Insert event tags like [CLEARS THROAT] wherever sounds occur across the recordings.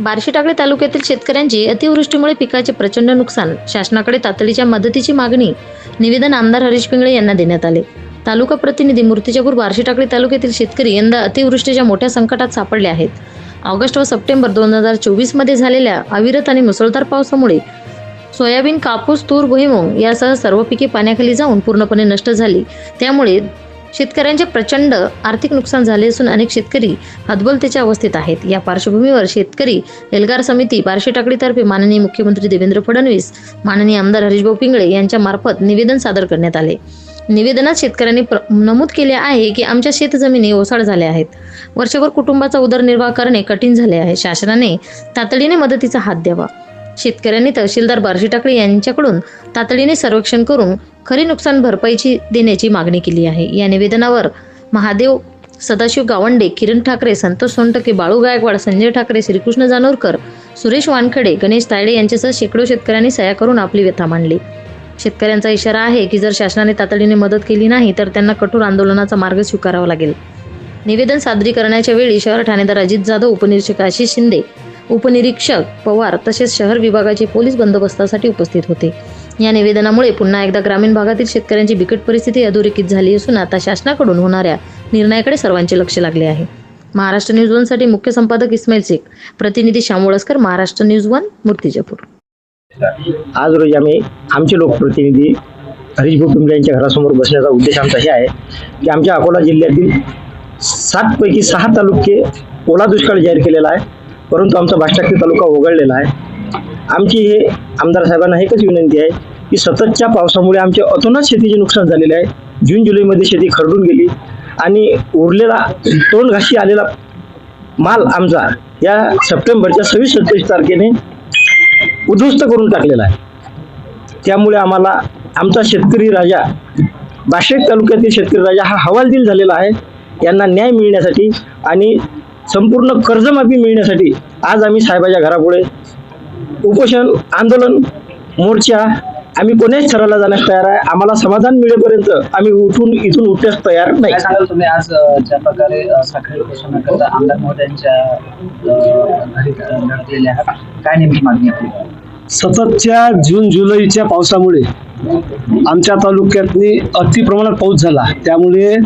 बार्शी टाकळे तालुक्यातील शेतकऱ्यांची अतिवृष्टीमुळे पिकाचे प्रचंड नुकसान. शासनाकडे तातडीच्या मदतीची मागणी निवेदन आमदार हरीश पिंगळे यांना देण्यात आले. तालुका प्रतिनिधी मूर्तिजापूर बार्शी टाकळी तालुक्यातील शेतकरी यंदा अतिवृष्टीच्या मोठ्या संकटात सापडले आहेत. ऑगस्ट व सप्टेंबर दोन हजार चोवीसमध्ये झालेल्या अविरत आणि मुसळधार पावसामुळे सोयाबीन कापूस तूर भुईमूग यासह सर्व पिके पाण्याखाली जाऊन पूर्णपणे नष्ट झाली. त्यामुळे शेतकऱ्यांचे प्रचंड आर्थिक नुकसान झाले असून अनेक शेतकरी हतबलतेच्या अवस्थेत आहेत. या पार्श्वभूमीवर शेतकरी एल्गार समिती बार्शी टाकडीतर्फे माननीय मुख्यमंत्री देवेंद्र फडणवीस माननीय आमदार हरीशभाऊ पिंगळे यांच्या मार्फत निवेदन सादर करण्यात आले. निवेदनात शेतकऱ्यांनी प्र- नमूद केले आहे की आमच्या शेतजमिनी ओसाड झाल्या आहेत. वर्षभर कुटुंबाचा उदरनिर्वाह करणे कठीण झाले आहे. शासनाने तातडीने मदतीचा हात द्यावा. शेतकऱ्यांनी तहसीलदार बार्शी टाकळे यांच्याकडून तातडीने सर्वेक्षण करून खरी नुकसान भरपाईची देण्याची मागणी केली आहे. या निवेदनावर महादेव सदाशिव गावंडे किरण ठाकरे संतोष सोनटके बाळू गायकवाड संजय ठाकरे श्रीकृष्ण जानोरकर सुरेश वानखडे गणेश तायडे यांच्यासह शेकडो शेतकऱ्यांनी सह्या करून आपली व्यथा मांडली. शेतकऱ्यांचा इशारा आहे की जर शासनाने तातडीने मदत केली नाही तर त्यांना कठोर आंदोलनाचा मार्ग स्वीकारावा लागेल. निवेदन सादरीकरणाच्या वेळी शहर ठाणेदार अजित जाधव उपनिरीक्षक आशिष शिंदे उपनिरीक्षक पवार तसेच शहर विभागाचे पोलीस बंदोबस्तासाठी उपस्थित होते. या निवेदनामुळे पुन्हा एकदा ग्रामीण भागातील शेतकऱ्यांची बिकट परिस्थिती अधोरेखित झाली असून आता शासनाकडून होणाऱ्या निर्णयाकडे सर्वांचे लक्ष लागले आहे. महाराष्ट्र न्यूज वनसाठी मुख्य संपादक इस्माईल शेख प्रतिनिधी श्यामोळसकर महाराष्ट्र न्यूज वन मूर्तिजापूर आज रोजी आम्ही आमचे लोकप्रतिनिधी हरीश भाऊ यांच्या घरासमोर बसण्याचा उद्देश आमचा हे आहे की आमच्या अकोला जिल्ह्यातील सातपैकी सहा तालुके ओला दुष्काळ जाहीर केलेला आहे. परंतु आमचा भाष्टाक्षी तालुका वगळलेला आहे. आमची हे आमदार साहेबांना एकच विनंती आहे की सततच्या पावसामुळे आमच्या अतोनात शेतीचे नुकसान झालेले आहे. जून जुलैमध्ये शेती खरडून गेली आणि उरलेला तोंड घाशी आलेला माल आमचा या सप्टेंबरच्या सव्वीस सत्तावीस तारखेने उद्ध्वस्त करून टाकलेला आहे. त्यामुळे आम्हाला आमचा शेतकरी राजा बाशेक तालुक्यातील शेतकरी राजा हा हवालदिल झालेला आहे. यांना न्याय मिळण्यासाठी आणि संपूर्ण कर्जमाफी मिळण्यासाठी आज आम्ही साहेबाच्या घरापुढे उपोषण आंदोलन मोर्चा आम्ही कोण्याच स्थराला जाण्यास तयार आहे. आम्हाला समाधान मिळेपर्यंत आम्ही उठून इथून उठण्यास तयार नाही. काय सांगाल तुम्ही आज अ, ज्या प्रकारे अ, साखळी उपोषणाकरता आमदार महोदयांच्या अ, घरी अ, लढलेले आहात. काय नेमकी मागणी आपली सततच्या जून जुलैच्या पावसामुळे आमच्या तालुक्यातनी अति प्रमाणात पाऊस झाला. त्यामुळे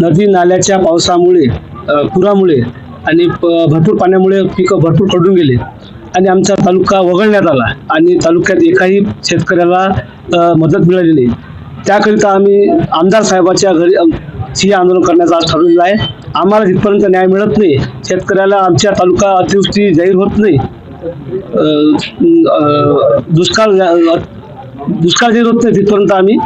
नदी नाल्याच्या पावसामुळे अ, पुरामुळे आणि प- भरपूर पाण्यामुळे पिकं भरपूर खडून गेले. आणि आमचा तालुका वगळण्यात आला आणि तालुक्यात एकाही शेतकऱ्याला मदत मिळाली नाही. त्याकरिता आम्ही आमदार साहेबाच्या घरी ही आंदोलन करण्याचा आज ठरवलेलं आहे आम्हाला जिथपर्यंत न्याय मिळत नाही शेतकऱ्याला आमच्या तालुका अतिवृष्टी जाहीर होत नाही दुष्काळ दुष्काळ जाहीर होत नाही तिथपर्यंत आम्ही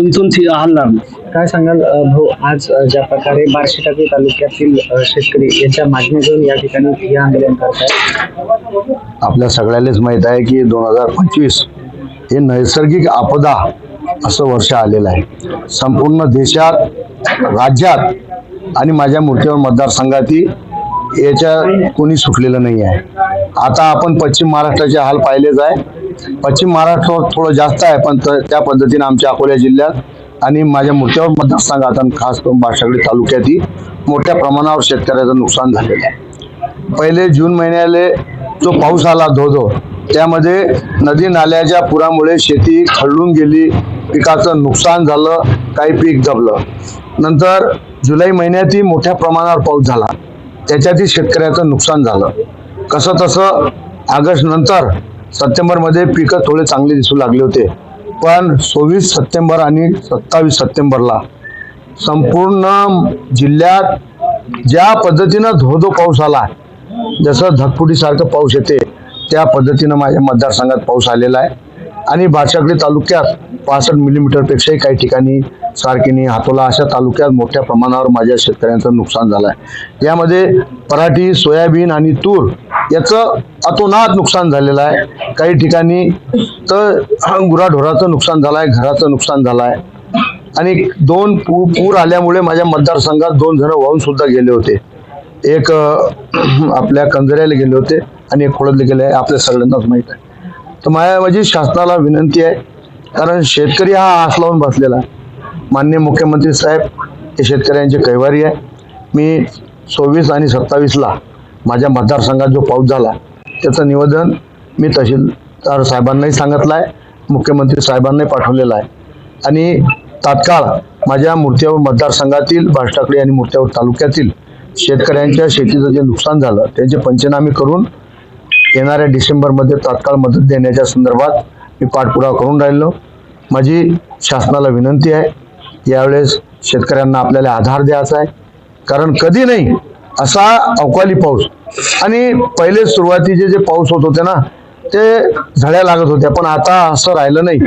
इथून ती नाही. काय सांगाल भाऊ आज ज्या प्रकारे बार्शी टाकळी तालुक्यातील शेतकरी यांच्या मागणी घेऊन या ठिकाणी ठिय्या आंदोलन करताय आपल्या सगळ्यालाच माहीत आहे की दोन हजार पंचवीस हे नैसर्गिक आपदा असं वर्ष आलेलं आहे. संपूर्ण देशात राज्यात आणि माझ्या मूर्तीवर मतदारसंघातही याच्या कोणी सुटलेलं नाही आहे. आता आपण पश्चिम महाराष्ट्राचे हाल पाहिलेच आहे. पश्चिम महाराष्ट्रावर थोडं जास्त आहे पण त्या पद्धतीनं आमच्या अकोला जिल्ह्यात आणि माझ्या मूर्तीवर मतदारसंघात आणि खास करून बाशागडी तालुक्यातही मोठ्या प्रमाणावर शेतकऱ्याचं नुकसान झालेलं आहे. पहिले जून महिन्याले जो पाऊस आला धो धो त्यामध्ये नदी नाल्याच्या पुरामुळे शेती खळून गेली पिकाचं नुकसान झालं काही पीक जपलं. नंतर जुलै महिन्यातही मोठ्या प्रमाणावर पाऊस झाला. त्याच्यातही शेतकऱ्याचं नुकसान झालं. कसं तसं ऑगस्ट नंतर सप्टेंबरमध्ये पिकं थोडे चांगले दिसू लागले होते. पण सव्वीस सप्टेंबर आणि सत्तावीस सप्टेंबरला संपूर्ण जिल्ह्यात ज्या पद्धतीनं धो धो पाऊस आला जसं धकफुटीसारखं पाऊस येते त्या पद्धतीनं माझ्या मतदारसंघात पाऊस आलेला आहे. आणि बाचाकडी तालुक्यात पासष्ट मिलीमीटरपेक्षाही काही ठिकाणी सारखीने हातोला अशा तालुक्यात मोठ्या प्रमाणावर माझ्या शेतकऱ्यांचं नुकसान झालं आहे. यामध्ये पराठी सोयाबीन आणि तूर याचं अतोनात नुकसान झालेलं आहे. काही ठिकाणी तर गुराढोराचं नुकसान झालं आहे घराचं नुकसान झालं आहे आणि दोन पू पूर आल्यामुळे माझ्या मतदारसंघात दोन जण वाहून सुद्धा गेले होते. एक [CLEARS THROAT] आपल्या कंजऱ्याला गेले होते आणि एक खोडदले गेले आहे. आपल्या सगळ्यांनाच माहीत आहे. तर माझ्या माझी शासनाला विनंती आहे कारण शेतकरी हा आस लावून बसलेला आहे. माननीय मुख्यमंत्री साहेब हे शेतकऱ्यांचे कैवारी आहे. मी सव्वीस आणि सत्तावीसला माझ्या मतदारसंघात जो पाऊस झाला त्याचं निवेदन मी तहसीलदार साहेबांनाही सांगितलं आहे मुख्यमंत्री साहेबांनाही पाठवलेलं आहे. आणि तात्काळ माझ्या मूर्त्यावर मतदारसंघातील भाष्टाकडे आणि मूर्त्यावर तालुक्यातील शेतकऱ्यांच्या शेतीचं जे नुकसान झालं त्यांचे पंचनामे करून येणाऱ्या डिसेंबरमध्ये तात्काळ मदत देण्याच्या संदर्भात मी पाठपुरावा करून राहिलो. माझी शासनाला विनंती आहे यावेळेस शेतकऱ्यांना आपल्याला आधार द्यायचा आहे. कारण कधी नाही असा अवकाळी पाऊस. आणि पहिले सुरुवातीचे जे पाऊस होत होते ना ते झळ्या लागत होत्या. पण आता असं राहिलं नाही.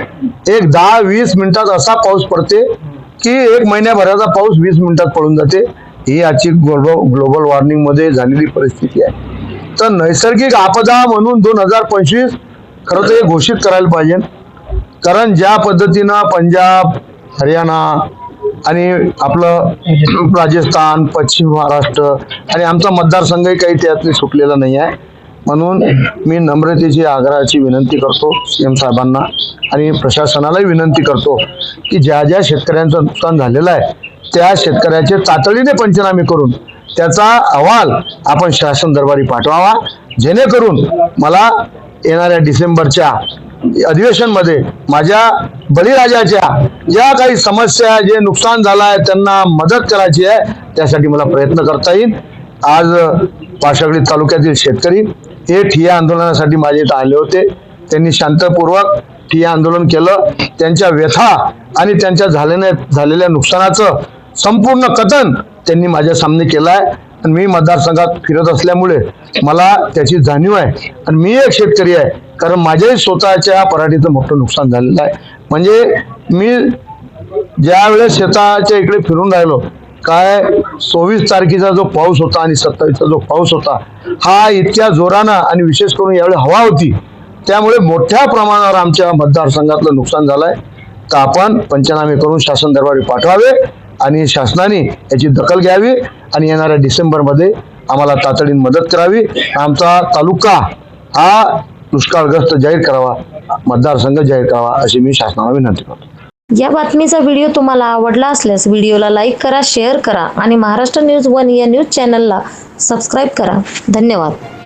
एक दहा वीस मिनिटात असा पाऊस पडते की एक महिन्याभराचा पाऊस वीस मिनिटात पडून जाते. ही आजची ग्लोबल ग्लोबल वॉर्मिंगमध्ये झालेली परिस्थिती आहे. तर नैसर्गिक आपदा म्हणून दोन हजार पंचवीस खरं तर हे घोषित करायला पाहिजे. कारण ज्या पद्धतीनं पंजाब हरियाणा आणि आपलं राजस्थान पश्चिम महाराष्ट्र आणि आमचा मतदारसंघही काही त्यातले सुटलेला नाही आहे. म्हणून मी नम्रतेची आग्रहाची विनंती करतो सी एम साहेबांना आणि प्रशासनालाही विनंती करतो की ज्या ज्या शेतकऱ्यांचं नुकसान झालेलं आहे त्या शेतकऱ्याचे तातडीने पंचनामे करून त्याचा अहवाल आपण शासन दरबारी पाठवावा. जेणेकरून मला येणाऱ्या डिसेंबरच्या अधिवेशनमध्ये माझ्या बळीराजाच्या ज्या काही समस्या जे नुकसान झालं आहे त्यांना मदत करायची आहे त्यासाठी मला प्रयत्न करता येईल. आज पाशागडी तालुक्यातील शेतकरी हे ठिया आंदोलनासाठी माझे इथं आले होते. त्यांनी शांतपूर्वक ठिया आंदोलन केलं. त्यांच्या व्यथा आणि त्यांच्या झाल्याने झालेल्या नुकसानाचं संपूर्ण कथन त्यांनी माझ्या सामने केलं आहे. आणि मी मतदारसंघात फिरत असल्यामुळे मला त्याची जाणीव आहे. आणि मी एक शेतकरी आहे. कारण माझ्याही स्वतःच्या पराठीचं मोठं नुकसान झालेलं आहे. म्हणजे मी ज्या वेळेस शेताच्या इकडे फिरून राहिलो काय सव्वीस तारखेचा जो पाऊस होता आणि सत्तावीसचा जो पाऊस होता हा इतक्या जोरानं आणि विशेष करून यावेळी हवा होती त्यामुळे मोठ्या प्रमाणावर आमच्या मतदारसंघातलं नुकसान झालंय. तर आपण पंचनामे करून शासन दरबारी पाठवावे आणि शासनाने याची दखल घ्यावी आणि येणाऱ्या डिसेंबरमध्ये आम्हाला तातडीने मदत करावी. आमचा तालुका हा दुष्काळग्रस्त जाहीर करावा मतदारसंघ जाहीर करावा अशी मी शासनाला विनंती करतो. या बातमीचा व्हिडिओ तुम्हाला आवडला असल्यास व्हिडिओला लाईक करा शेअर करा आणि महाराष्ट्र न्यूज वन या न्यूज चॅनलला सबस्क्राईब करा. धन्यवाद.